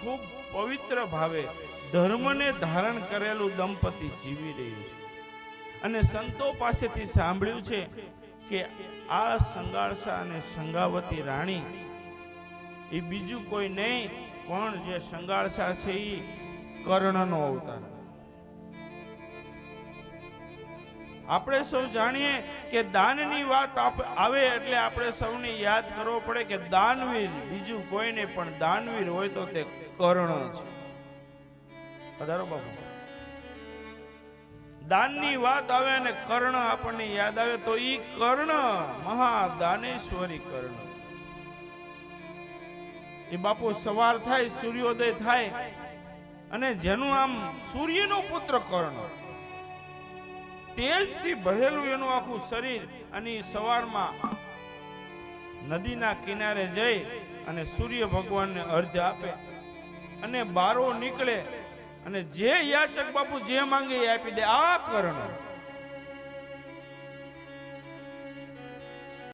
ખૂબ પવિત્ર ભાવે ધર્મને ધારણ કરેલું દંપતી જીવી રહ્યું છે. અને સંતો પાસેથી સાંભળ્યું છે કે આ સંગાળસા અને સંગાવતી રાણી એ બીજું કોઈ નહીં, પણ જે સંગાળસા છે એ કર્ણનો અવતાર. આપણે સૌ જાણીએ કે દાનની વાત આવે એટલે આપણે સૌને યાદ કરવો પડે કે દાનવીર, બીજું કોઈ પણ દાનવીર હોય તો તે કર્ણ છે. પધારો બાપુ. દાનની વાત આવે અને કર્ણ આપણને યાદ આવે તો ઈ કર્ણ, મહાદાનેશ્વરી કર્ણ. એ બાપુ સવાર થાય, સૂર્યોદય થાય અને જેનું આમ સૂર્યનો પુત્ર કર્ણ. તેજથી ભરેલું એનું આખું શરીર અને સવારમાં નદીના કિનારે જઈ અને સૂર્ય ભગવાનને અર્ધ આપે. અને બારો નીકળે અને જે યાચક બાપુ જે માંગે એ આપી દે. આ કર્ણ.